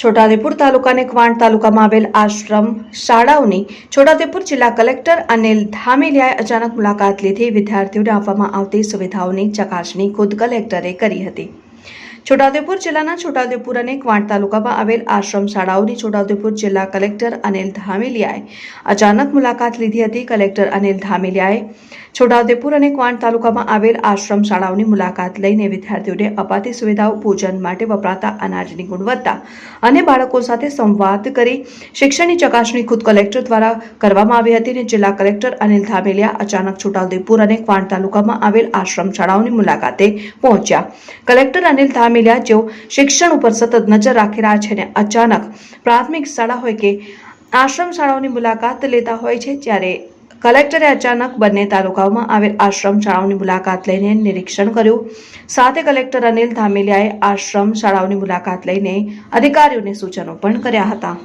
છોટાઉદેપુર તાલુકાને ક્વાંટ તાલુકામાં આવેલ આશ્રમ શાળાઓની છોટાઉદેપુર જિલ્લા કલેક્ટર અનિલ ધામેલિયાએ અચાનક મુલાકાત લીધી. વિદ્યાર્થીઓને આપવામાં આવતી સુવિધાઓની ચકાસણી ખુદ કલેક્ટરે કરી હતી. છોટાઉદેપુર જિલ્લાના છોટાઉદેપુર અને ક્વાંટ તાલુકામાં આવેલ આશ્રમ શાળાઓની છોટાઉદેપુર જિલ્લા કલેક્ટર અનિલ ધામેલિયાએ અચાનક મુલાકાત લીધી હતી. કલેક્ટર અનિલ ધામેલિયાએ છોટાઉદેપુર અને ક્વાંટ તાલુકામાં આવેલ આશ્રમ શાળાઓની મુલાકાત લઈને વિદ્યાર્થીઓને અપાતી સુવિધાઓ ભોજન માટે વપરાતા અનાજની ગુણવત્તા અને બાળકો સાથે સંવાદ કરી શિક્ષણની ચકાસણી ખુદ કલેક્ટર દ્વારા કરવામાં આવી હતી અને જિલ્લા કલેક્ટર અનિલ ધામેલિયા અચાનક છોટાઉદેપુર અને ક્વાંટ તાલુકામાં આવેલ આશ્રમ શાળાઓની મુલાકાતે પહોંચ્યા. કલેક્ટર અનિલ ધામેલિયા જેઓ શિક્ષણ ઉપર સતત નજર રાખી રહ્યા છે અને અચાનક પ્રાથમિક શાળા હોય કે આશ્રમ શાળાઓની મુલાકાત લેતા હોય છે, ત્યારે કલેક્ટરે અચાનક બંને તાલુકાઓમાં આવેલ આશ્રમ શાળાઓની મુલાકાત લઈને નિરીક્ષણ કર્યું. સાથે કલેક્ટર અનિલ ધામેલિયાએ આશ્રમ શાળાઓની મુલાકાત લઈને અધિકારીઓને સૂચનો પણ કર્યા હતા.